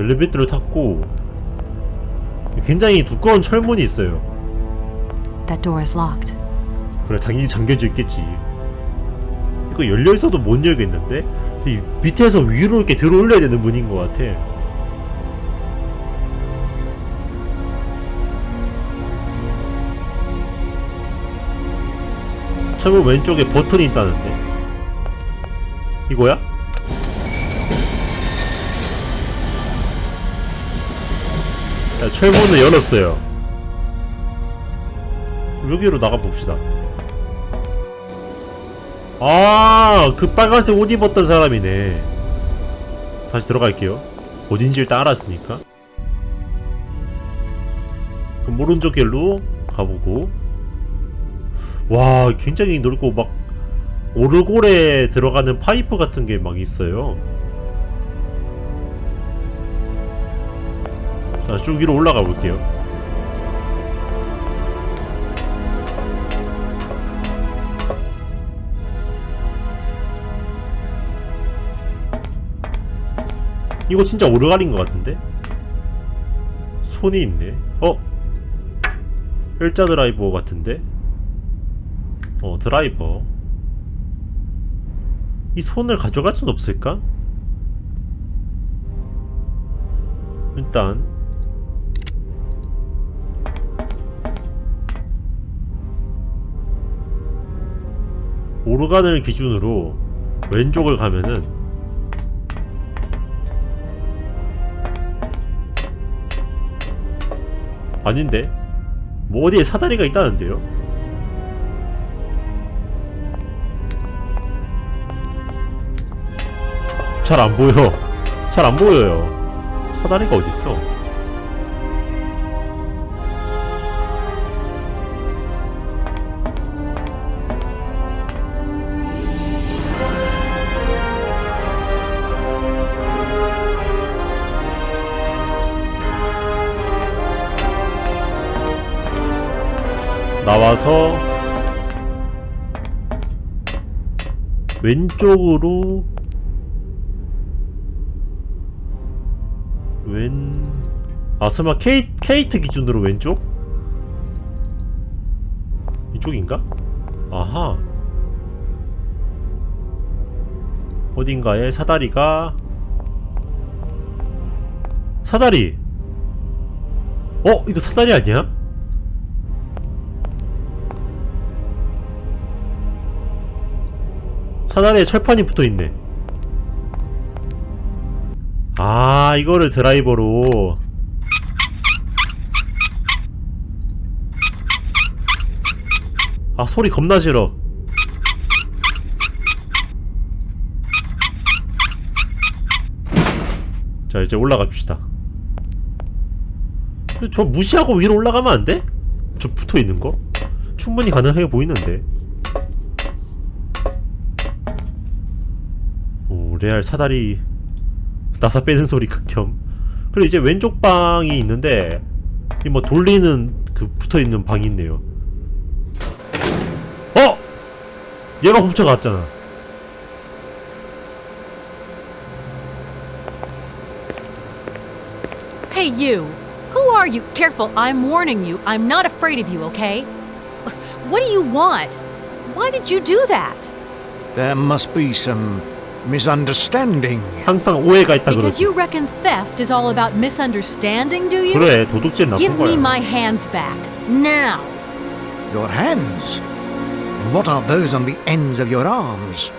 엘리베이터를 탔고 굉장히 두꺼운 철문이 있어요. That door is locked. 그래 당연히 잠겨져 있겠지. 이거 열려 있어도 못 열겠는데? 이 밑에서 위로 이렇게 들어 올려야 되는 문인 것 같아. 철문 왼쪽에 버튼이 있다는데. 이거야? 자, 철문을 열었어요. 여기로 나가봅시다. 아, 그 빨간색 옷 입었던 사람이네. 다시 들어갈게요. 어딘지 일단 알았으니까. 그럼 오른쪽 길로 가보고. 와, 굉장히 넓고 막 오르골에 들어가는 파이프 같은 게 막 있어요. 쭉 위로 올라가 볼게요. 이거 진짜 오르갈인 것 같은데? 손이 있네. 어? 일자 드라이버 같은데? 어, 드라이버. 이 손을 가져갈 순 없을까? 일단 오르간을 기준으로 왼쪽을 가면은 아닌데? 뭐 어디에 사다리가 있다는데요? 잘 안 보여. 잘 안 보여요. 사다리가 어딨어? 나와서 왼쪽으로 왼... 아 설마 케이, 케이트 기준으로 왼쪽? 이쪽인가? 아하 어딘가에 사다리가 사다리 어? 이거 사다리 아니야? 사다리에 철판이 붙어있네. 아 이거를 드라이버로. 아 소리 겁나 싫어. 자 이제 근데 저 무시하고 위로 올라가면 안 돼? 저 붙어있는 거? 충분히 가능해 보이는데 레알 사다리 나사 빼는 소리 극혐. 그리고 이제 왼쪽 방이 있는데 이 뭐 돌리는 그 붙어 있는 방이 있네요. 어? 얘가 훔쳐갔잖아. Hey, you! Who are you? Careful, I'm warning you. I'm not afraid of you, okay? What do you want? Why did you do that? There must be some misunderstanding. 항상 오해가 있다 Because 그러지. you reckon theft is all about misunderstanding, do you? 그래 도둑질 나쁜 Give me 거야. my hands back. Now! Your hands? And what are those on the ends of your arms?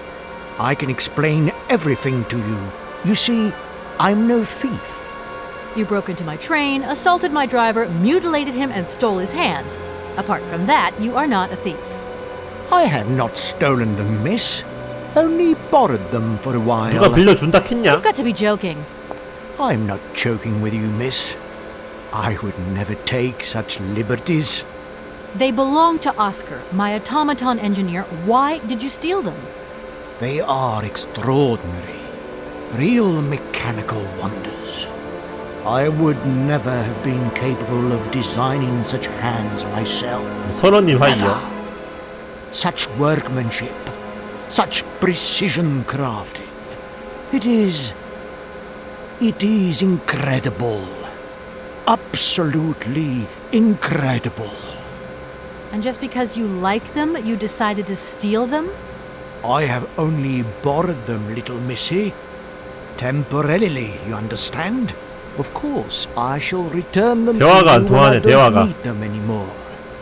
I can explain everything to you. You see, I'm no thief. You broke into my train, assaulted my driver, mutilated him, and stole his hands. Apart from that, you are not a thief. I have not stolen them, miss. Only borrowed them for a 누가 while. 빌려준다 했냐? You've got to be joking. I'm not joking with you, miss. I would never take such liberties. They belong to Oscar, my automaton engineer. Why did you steal them? They are extraordinary, real mechanical wonders. I would never have been capable of designing such hands myself. 선원님 Never. 하이요. Such workmanship, such precision crafting. It is It is incredible. Absolutely incredible. And just because you like them, you decided to steal them? I have only borrowed them, little missy. Temporarily, you understand? Of course, I shall return them 대화가 안 to you when I 통하네, don't 대화가. need them anymore.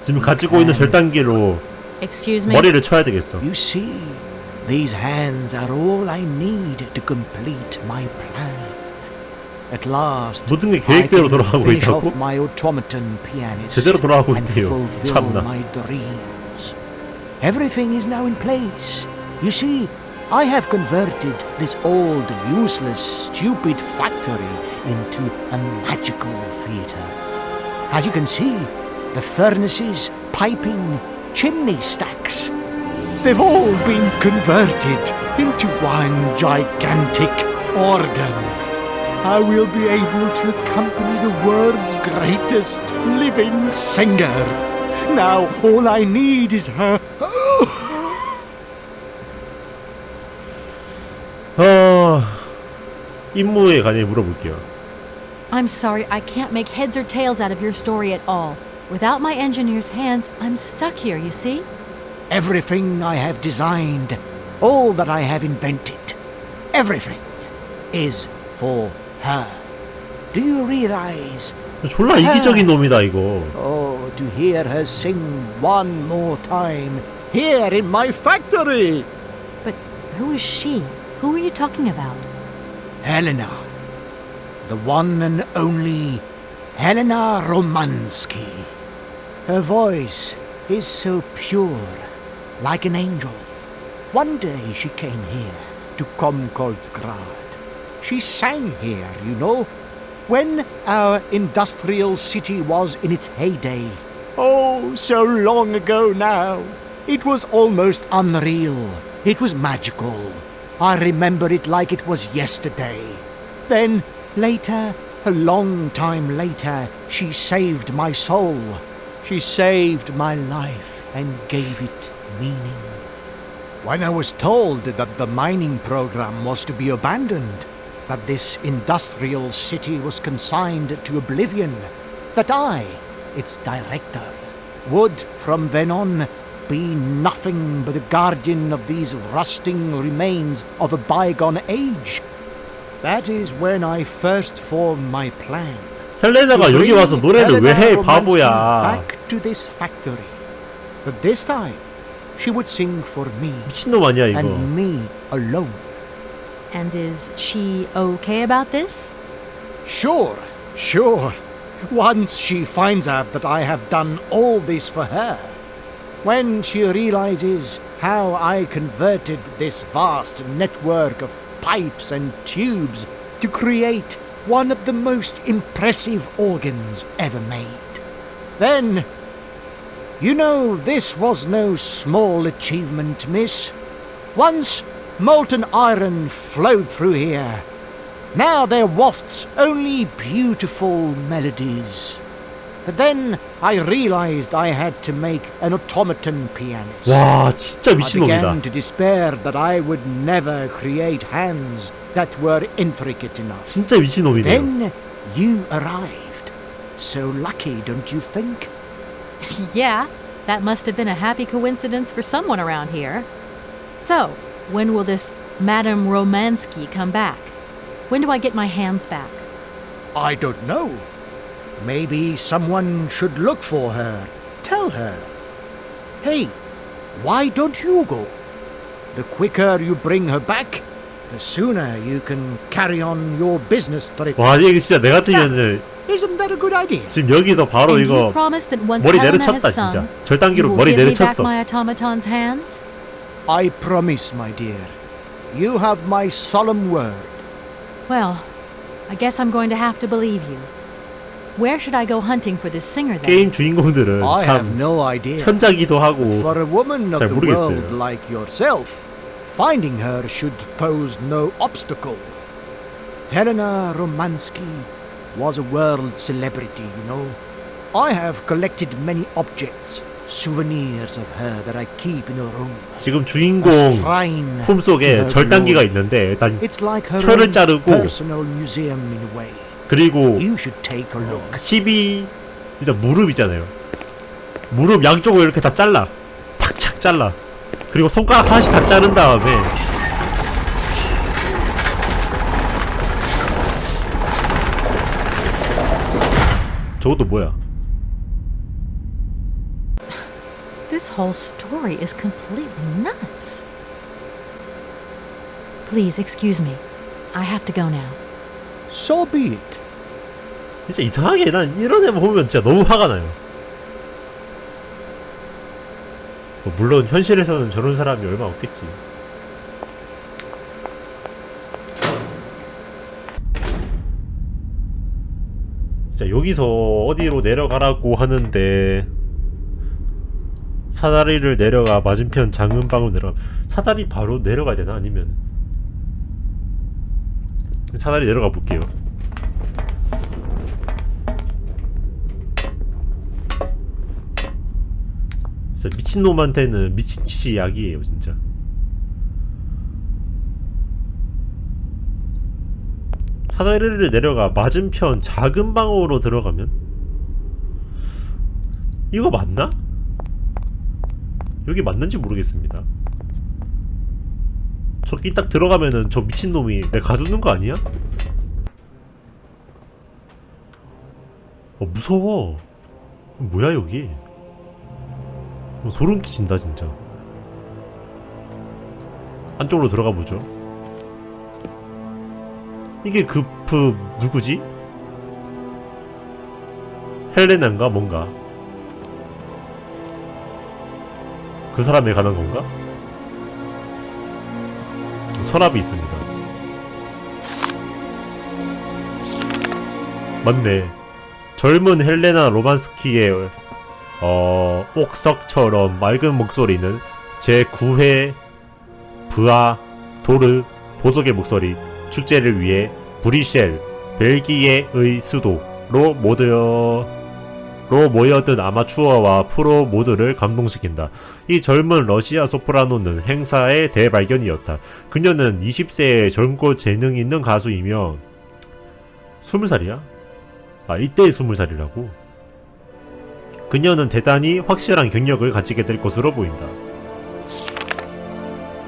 지금 가지고 있는 절단기로 Excuse me? 머리를 쳐야 되겠어. You see, these hands are all I need to complete my plan. At last, 모든 게 I 계획대로 can 돌아가고 finish 있다고? off my automaton pianist 제대로 돌아가고 and 있대요. fulfill 참나. my dreams. Everything is now in place. You see, I have converted this old, useless, stupid factory into a magical theatre. As you can see, the furnaces, piping, chimney stacks, they've all been converted into one gigantic organ. I will be able to accompany the world's greatest living singer. Now all I need is her. 어... 임무에 관해 물어볼게요. I'm sorry, I can't make heads or tails out of your story at all. Without my engineer's hands, I'm stuck here, you see? Everything I have designed, all that I have invented, everything is for her. Do you realize? 졸라 이기적인 놈이다 이거. Oh, to hear her sing one more time here in my factory. But who is she? Who are you talking about? Helena. The one and only Helena Romansky. Her voice is so pure, like an angel. One day she came here to Komkolsgrad. She sang here, you know, when our industrial city was in its heyday. Oh, so long ago now. It was almost unreal. It was magical. I remember it like it was yesterday. Then, later, a long time later, she saved my soul. She saved my life and gave it meaning. When I was told that the mining program was to be abandoned, that this industrial city was consigned to oblivion, that I, its director, would from then on be nothing but a guardian of these rusting remains of a bygone age. That is when I first formed my plan. 헬레나가 to 여기 bring 와서 노래를 왜 해 Helena Romansky 바보야. Back to this factory. But this time, she would sing for me 미친놈 아니야 이거. and me alone. And is she okay about this? Sure, sure. Once she finds out that I have done all this for her, when she realizes how I converted this vast network of pipes and tubes to create one of the most impressive organs ever made, then. You know, this was no small achievement, miss. Once molten iron flowed through here. Now there wafts only beautiful melodies. But then I realized I had to make an automaton pianist. 와 진짜 I began 미친놈이다. to despair that I would never create hands that were intricate enough. 진짜 미친놈이네요. Then you arrived. So lucky, don't you think? yeah, that must have been a happy coincidence for someone around here. So, when will this Madame Romansky come back? When do I get my hands back? I don't know. Maybe someone should look for her. Tell her. Hey, why don't you go? The quicker you bring her back, the sooner you can carry on your business trip. 와 이게 진짜 내 같으면은 Isn't that a good idea? 지금 여기서 바로 and you 이거 promise that once 머리 Helena 내려쳤다 has sung, 진짜. you 절단기로 will 머리 give me back 내려쳤어. my automaton's hands? I promise, my dear. You have my solemn word. Well, I guess I'm going to have to believe you. Where should I go hunting for this singer then? 게임 주인공들은 I have 참 no idea. 현자기도 하고 For a woman of 잘 the 모르겠어요. world like yourself, finding her should pose no obstacle. Helena Romansky was a world celebrity, you know. I have collected many objects, souvenirs of her that I keep in a room. 지금 주인공 shrine to 품속에 her 절단기가 glory. 있는데 일단 It's like her 혀를 own 자르고 personal museum in a way. 그리고 You should take a look. 12 일단 무릎 있잖아요. 무릎 양쪽을 이렇게 다 잘라. 착착 잘라. 그리고 손가락 하나씩 다 자른 다음에 저것도 뭐야? This whole story is completely nuts. Please excuse me. I have to go now. So be it. 진짜 이상하게 난 이런 애만 보면 진짜 너무 화가 나요. 뭐 물론 현실에서는 저런 사람이 얼마 없겠지. 진짜 여기서 어디로 내려가라고 하는데 사다리를 내려가 맞은편 장은방으로 내려가. 사다리 바로 내려가야 되나? 아니면 사다리 내려가 볼게요. 미친놈한테는 미친 짓이 약이에요 진짜 사다리를 내려가 맞은편 작은 방으로 들어가면? 이거 맞나? 여기 맞는지 모르겠습니다. 저기 딱 들어가면은 저 미친놈이 내 가두는 거 아니야? 어 무서워. 뭐야 여기? 어, 소름 끼친다 진짜. 안쪽으로 들어가 보죠 이게 그, 그 누구지? 헬레나인가? 뭔가? 그 사람에 관한 건가? 서랍이 있습니다. 맞네. 젊은 헬레나 로만스키의 어, 옥석처럼 맑은 목소리는 제 9회 브아 도르 보석의 목소리 축제를 위해 브리셀 벨기에의 수도로 모여 로 모여든 아마추어와 프로 모두를 감동시킨다. 이 젊은 러시아 소프라노는 행사의 대발견이었다. 그녀는 20세의 젊고 재능 있는 가수이며 20살이야? 아 이때의 20살이라고? 그녀는 대단히 확실한 경력을 가지게 될 것으로 보인다.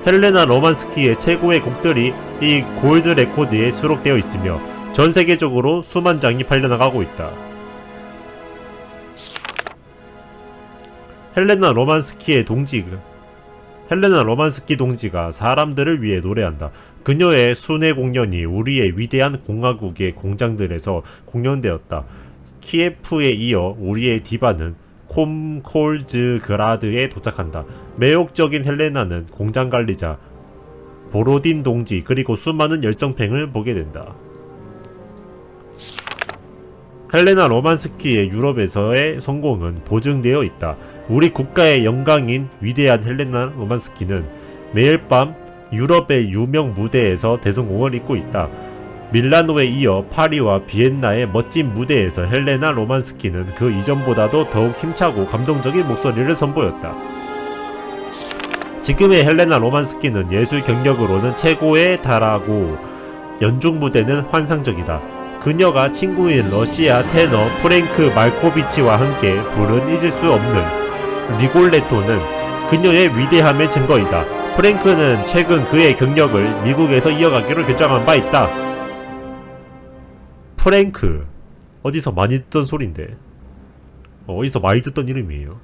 헬레나 로만스키의 최고의 곡들이 이 골드 레코드에 수록되어 있으며 전 세계적으로 수만 장이 팔려나가고 있다. 헬레나 로만스키의 동지 헬레나 로만스키 동지가 사람들을 위해 노래한다. 그녀의 순회 공연이 우리의 위대한 공화국의 공장들에서 공연되었다. 키예프에 이어 우리의 디바는 콤콜즈그라드에 도착한다. 매혹적인 헬레나는 공장 관리자 보로딘 동지 그리고 수많은 열성팽을 보게 된다. 헬레나 로만스키의 유럽에서의 성공은 보증되어 있다. 우리 국가의 영광인 위대한 헬레나 로만스키는 매일 밤 유럽의 유명 무대에서 대성공을 잇고 있다. 밀라노에 이어 파리와 비엔나의 멋진 무대에서 헬레나 로만스키는 그 이전보다도 더욱 힘차고 감동적인 목소리를 선보였다. 지금의 헬레나 로만스키는 예술 경력으로는 최고에 달하고 연중 무대는 환상적이다. 그녀가 친구인 러시아 테너 프랭크 말코비치와 함께 부른 잊을 수 없는 리골레토는 그녀의 위대함의 증거이다. 프랭크는 최근 그의 경력을 미국에서 이어가기로 결정한 바 있다. 프랭크 어디서 많이 듣던 소린데 어, 어디서 많이 듣던 이름이에요.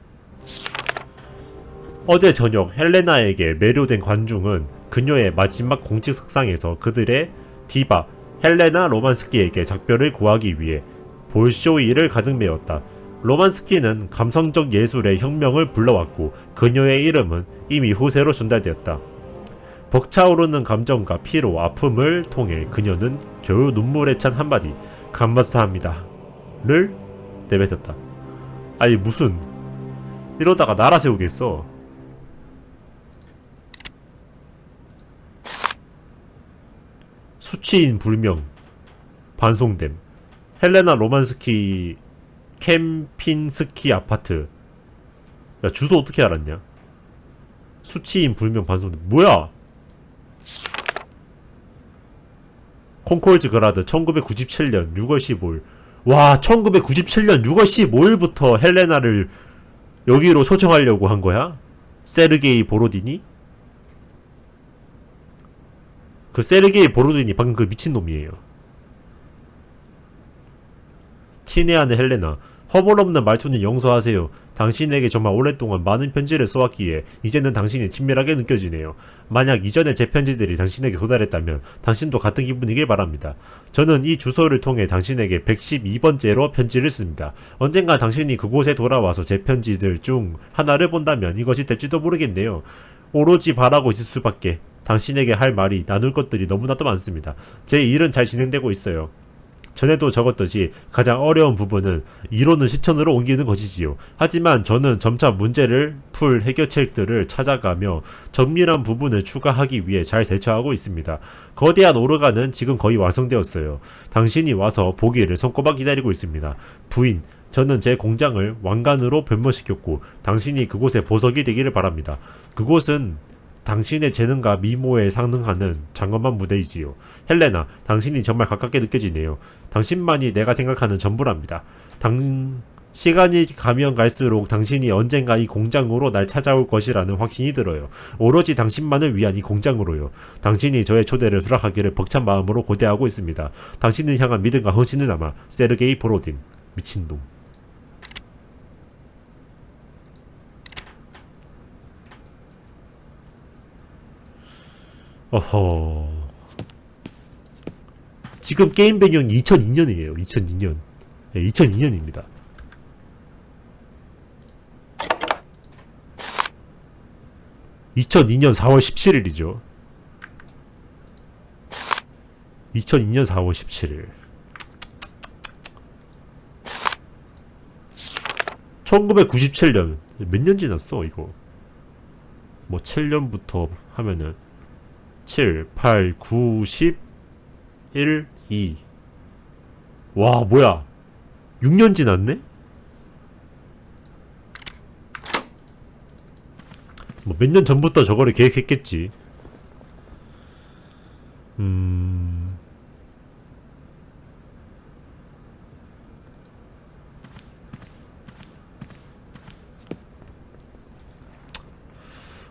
어제 저녁 헬레나에게 매료된 관중은 그녀의 마지막 공식석상에서 그들의 디바 헬레나 로만스키에게 작별을 구하기 위해 볼쇼이를 가득 메웠다. 로만스키는 감성적 예술의 혁명을 불러왔고 그녀의 이름은 이미 후세로 전달되었다. 벅차오르는 감정과 피로 아픔을 통해 그녀는 겨우 눈물에 찬 한마디 감사합니다 를 내뱉었다. 아니 무슨 이러다가 나라 세우겠어. 수치인 불명 반송됨 헬레나 로만스키 캠핀스키 아파트 야 주소 어떻게 알았냐? 수치인 불명 반송 뭐야? 콩콜즈 그라드 1997년 6월 15일 와 1997년 6월 15일부터 헬레나를 여기로 초청하려고 한 거야? 세르게이 보로디니? 그 세르게이 보로디니 방금 그 미친놈이에요 친애하는 헬레나 허물없는 말투는 용서하세요. 당신에게 정말 오랫동안 많은 편지를 써왔기에 이제는 당신이 친밀하게 느껴지네요. 만약 이전에 제 편지들이 당신에게 도달했다면 당신도 같은 기분이길 바랍니다. 저는 이 주소를 통해 당신에게 112번째로 편지를 씁니다. 언젠가 당신이 그곳에 돌아와서 제 편지들 중 하나를 본다면 이것이 될지도 모르겠네요. 오로지 바라고 있을 수밖에. 당신에게 할 말이 나눌 것들이 너무나도 많습니다. 제 일은 잘 진행되고 있어요. 전에도 적었듯이 가장 어려운 부분은 이론을 실천으로 옮기는 것이지요. 하지만 저는 점차 문제를 풀 해결책들을 찾아가며 정밀한 부분을 추가하기 위해 잘 대처하고 있습니다. 거대한 오르가는 지금 거의 완성되었어요. 당신이 와서 보기를 손꼽아 기다리고 있습니다. 부인, 저는 제 공장을 왕관으로 변모시켰고 당신이 그곳에 보석이 되기를 바랍니다. 그곳은 당신의 재능과 미모에 상응하는 장엄한 무대이지요. 헬레나, 당신이 정말 가깝게 느껴지네요. 당신만이 내가 생각하는 전부랍니다. 당 시간이 가면 갈수록 당신이 언젠가 이 공장으로 날 찾아올 것이라는 확신이 들어요. 오로지 당신만을 위한 이 공장으로요. 당신이 저의 초대를 수락하기를 벅찬 마음으로 고대하고 있습니다. 당신을 향한 믿음과 헌신을 담아 세르게이 보로딘 미친놈. 어허. 지금 게임 배경이 2002년이에요. 2002년. 네, 2002년입니다. (2002년 4월 17일이죠) (2002년 4월 17일) (1997년) 몇 년 지났어 이거 뭐 7년부터 하면은 7, 8, 9, 10, 1, 2. 와, 뭐야. 6년 지났네? 뭐 몇 년 전부터 저거를 계획했겠지. 음.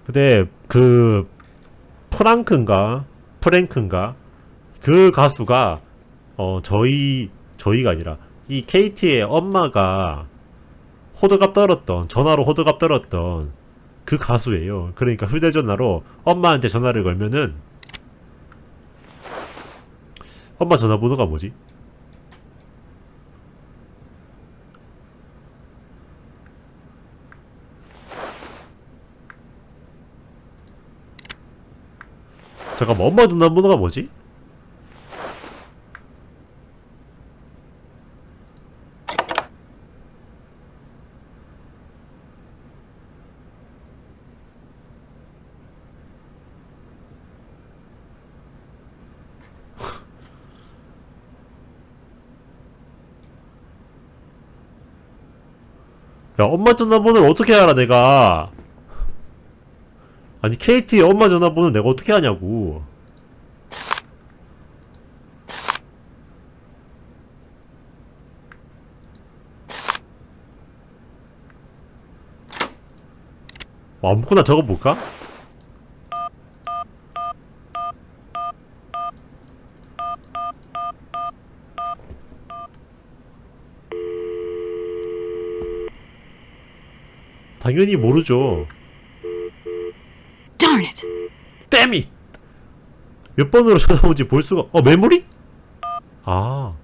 근데 그 프랑크인가 프랭크인가 그 가수가 어 저희 저희가 아니라 이 KT의 엄마가 호들갑 떨었던 전화로 호들갑 떨었던 그 가수예요. 그러니까 휴대전화로 엄마한테 전화를 걸면은 엄마 전화번호가 뭐지? 잠깐만 엄마 전화번호가 뭐지? 야 엄마 전화번호를 어떻게 알아 내가 아니 KT의 엄마 전화번호 내가 어떻게 하냐고 뭐 아무거나 적어볼까? 당연히 모르죠 Darn it! 땜이 몇 번으로 쳐다본지 볼 수가 어 메모리? 아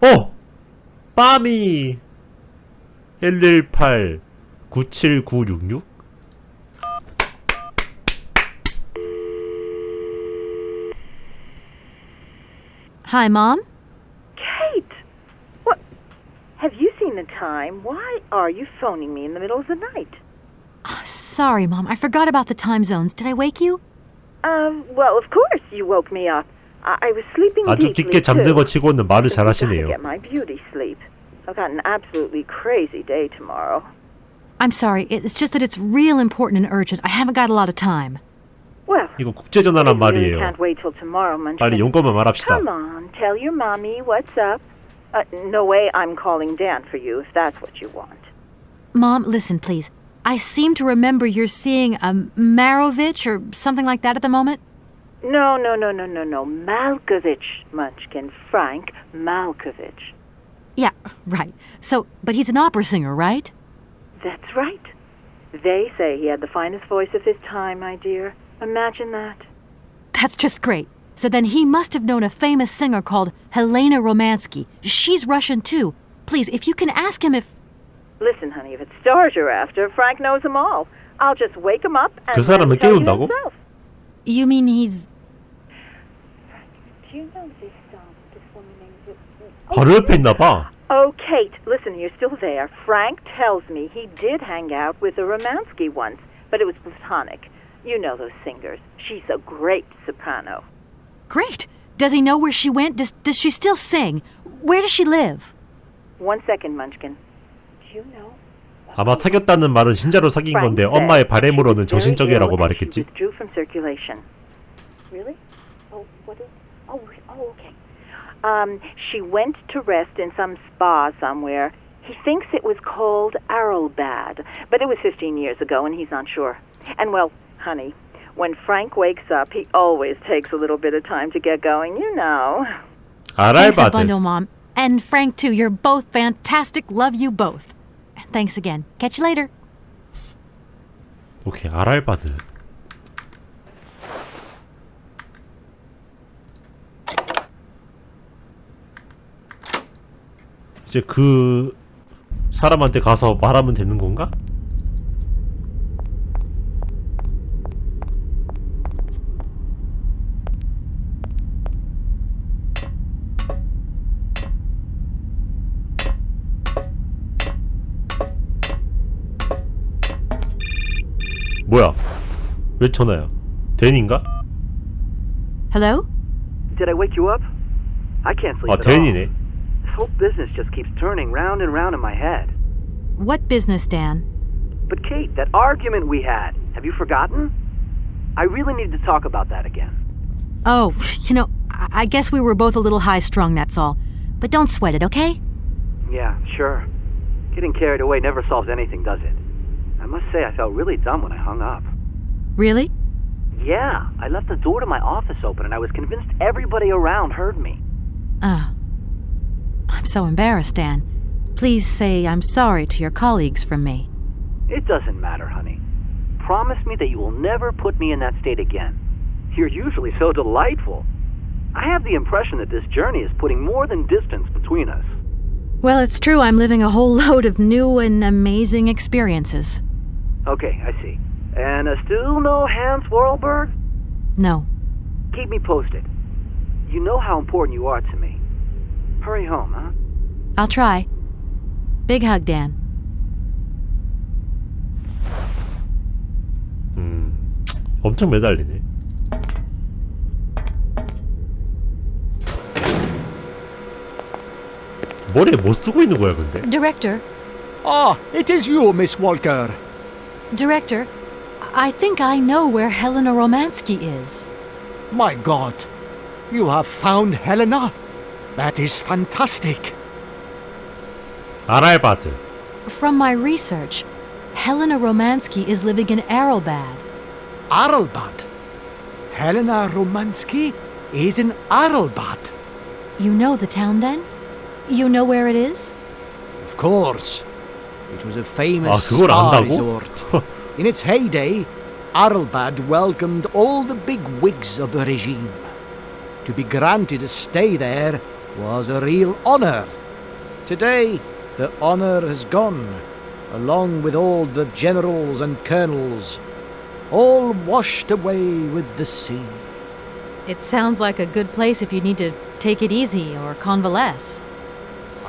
어! 빠미 118 97966 Hi, Mom. Kate! What? Have you seen the time? Why are you phoning me in the middle of the night? Sorry, Mom. I forgot about the time zones. Did I wake you? Um, well, of course you woke me up. I, I was sleeping 아주 deeply, 깊게 잠든 too. 거 치고는 말을 But I've got to 잘하시네요 get my beauty sleep. I've got an absolutely crazy day tomorrow. I'm sorry. It's just that it's real important and urgent. I haven't got a lot of time. Well, 이거 국제 전화란 we really 말이에요. can't wait till tomorrow, Munchkin. 빨리 용건만 말합시다. Come on, tell your mommy what's up. Uh, no way I'm calling Dan for you if that's what you want. Mom, listen, please. I seem to remember you're seeing a Marovich or something like that at the moment. No, no, no, no, no, no. Malkovich, Munchkin. Frank Malkovich. Yeah, right. So, but he's an opera singer, right? That's right. They say he had the finest voice of his time, my dear. Imagine that. That's just great. So then he must have known a famous singer called Helena Romansky. She's Russian too. Please, if you can ask him if. Listen, honey, if it's stars you're after, Frank knows them all. I'll just wake him up and 그 사람을 let him tell you 깨운다고? himself. You mean he's. Do you know this song? This woman named 바로 옆에 있나 봐. Oh, Kate, listen, you're still there. Frank tells me he did hang out with a Romansky once, but it was platonic. You know those singers. She's a great soprano. Great! Does he know where she went? Does, does she still sing? Where does she live? One second, Munchkin. Do you know? 아마 사귀었다는 말은 진짜로 사귄 Frank 건데 said 엄마의 she 바램으로는 was very 정신적이라고 ill and she 말했겠지. withdrew from circulation. Really? Oh, what is? Oh, re- oh, okay. Um, she went to rest in some spa somewhere. He thinks it was called Arrowbad, but it was 15 years ago, and he's not sure. And well, honey, when Frank wakes up, he always takes a little bit of time to get going. You know. Thanks a 아랄바드. bundle, Mom. And Frank, too. You're both fantastic. Love you both. Thanks again. Catch you later. 오케이 아랄바드. 이제 그 사람한테 가서 말하면 되는 건가? 뭐야? 왜 전화야? 댄인가? Hello? Did I wake you up? I can't sleep 아 at all. 댄이네. This whole business just keeps turning round and round in my head. What business, Dan? But Kate, that argument we had, have you forgotten? I really need to talk about that again. Oh, you know, I I guess we were both a little high strung, that's all. But don't sweat it, okay? Yeah, sure. Getting carried away never solves anything, does it? I must say I felt really dumb when I hung up. Really? Yeah, I left the door to my office open and I was convinced everybody around heard me. Ah. I'm so embarrassed, Dan. Please say I'm sorry to your colleagues from me. It doesn't matter, honey. Promise me that you will never put me in that state again. You're usually so delightful. I have the impression that this journey is putting more than distance between us. Well, it's true I'm living a whole load of new and amazing experiences. Okay, I see. And uh, still no Hans Warlberg? No. Keep me posted. You know how important you are to me. Hurry home, huh? I'll try. Big hug, Dan. 음, 엄청 매달리네. 머리에 뭐 쓰고 있는 거야 근데? Director, Ah, it is you, Miss Walker. Director, I think I know where Helena Romansky is. My god! You have found Helena? That is fantastic! From my research, Helena Romansky is living in Aralbad. Aralbad? Helena Romansky is in Aralbad? You know the town then? You know where it is? Of course. It was a famous spa resort. In its heyday, Arlbad welcomed all the big wigs of the regime. To be granted a stay there was a real honour. Today, the honour has gone, along with all the generals and colonels, all washed away with the sea. It sounds like a good place if you need to take it easy or convalesce.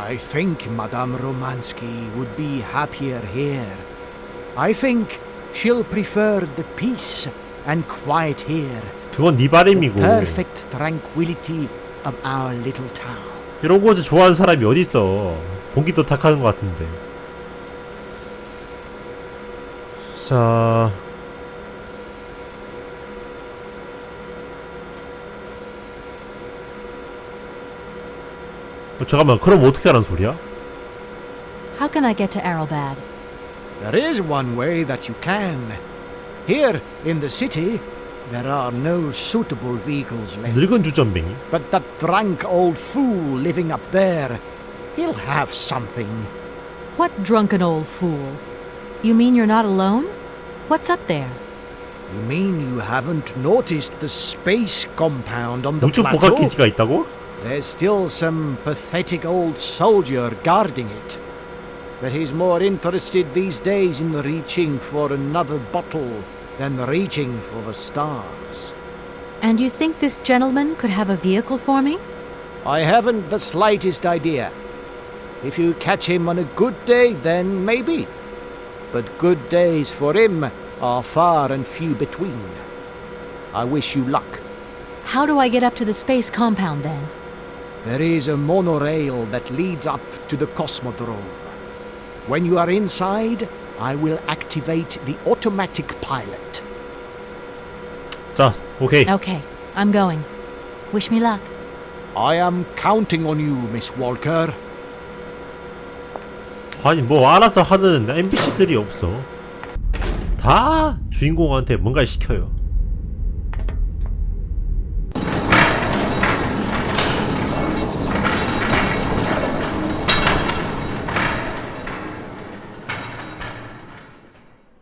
I think Madame Romansky would be happier here. I think she'll prefer the peace and quiet here, 그건 네 바람이고. perfect tranquility of our little town. 이런 거지 좋아하는 사람이 어디 있어? 공기도 탁하는 것 같은데. 자. 어, 잠깐만, 그럼 어떻게 하란 소리야? How can I get to Arrowbad? There is one way that you can. Here in the city, there are no suitable vehicles left. 늙은 주전뱅이. But that drunk old fool living up there, he'll have something. What drunken old fool? You mean you're not alone? What's up there? You mean you haven't noticed the space compound on the 우주 plateau? 복합기지가 있다고? There's still some pathetic old soldier guarding it. But he's more interested these days in reaching for another bottle than reaching for the stars. And you think this gentleman could have a vehicle for me? I haven't the slightest idea. If you catch him on a good day, then maybe. But good days for him are far and few between. I wish you luck. How do I get up to the space compound then? There is a monorail that leads up to the Cosmodrome. When you are inside, I will activate the automatic pilot. 자, 오케이. Okay, I'm going. Wish me luck. I am counting on you, Miss Walker. 아니, 뭐 알아서 하는 NPC들이 없어. 다 주인공한테 뭔가를 시켜요.